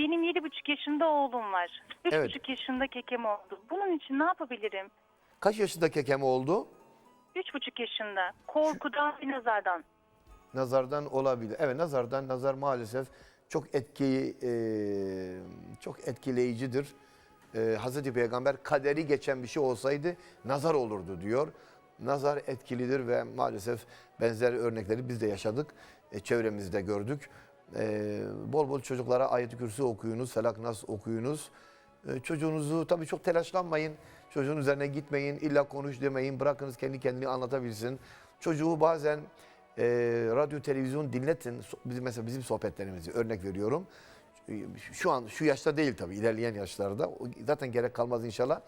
benim yedi buçuk yaşında oğlum var. Üç Evet. buçuk yaşında kekem oldu. Bunun için ne yapabilirim? Kaç yaşında kekeme oldu? Üç buçuk yaşında. Korkudan ve nazardan. Nazardan olabilir. Evet nazardan nazar maalesef çok etki e, çok etkileyicidir. E, Hazreti Peygamber kaderi geçen bir şey olsaydı nazar olurdu diyor. Nazar etkilidir ve maalesef benzer örnekleri biz de yaşadık. E, çevremizde gördük. E, bol bol çocuklara ayet-i kürsü okuyunuz, felak nas okuyunuz. E, çocuğunuzu tabii çok telaşlanmayın. Çocuğun üzerine gitmeyin, illa konuş demeyin. Bırakınız kendi kendini anlatabilsin. Çocuğu bazen e, radyo, televizyon dinletin. Bizim mesela bizim sohbetlerimizi örnek veriyorum. Şu an şu yaşta değil tabii ilerleyen yaşlarda. Zaten gerek kalmaz inşallah.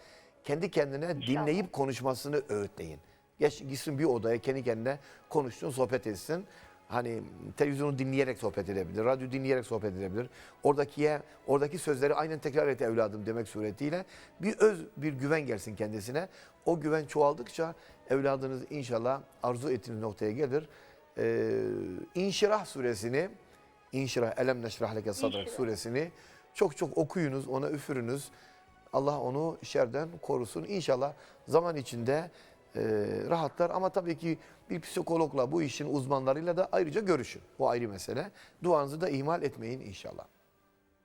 Kendi kendine dinleyip konuşmasını öğütleyin. Geç, gitsin bir odaya kendi kendine konuşsun, sohbet etsin. Hani televizyonu dinleyerek sohbet edebilir, radyo dinleyerek sohbet edebilir. Oradaki oradaki sözleri aynen tekrar et evladım demek suretiyle bir öz bir güven gelsin kendisine. O güven çoğaldıkça evladınız inşallah arzu ettiğiniz noktaya gelir. Ee, İnşirah suresini, İnşirah Elem Neşrah Leke Sadrak suresini çok çok okuyunuz, ona üfürünüz. Allah onu şerden korusun. İnşallah zaman içinde e, rahatlar ama tabii ki bir psikologla bu işin uzmanlarıyla da ayrıca görüşün. O ayrı mesele. Duanızı da ihmal etmeyin inşallah.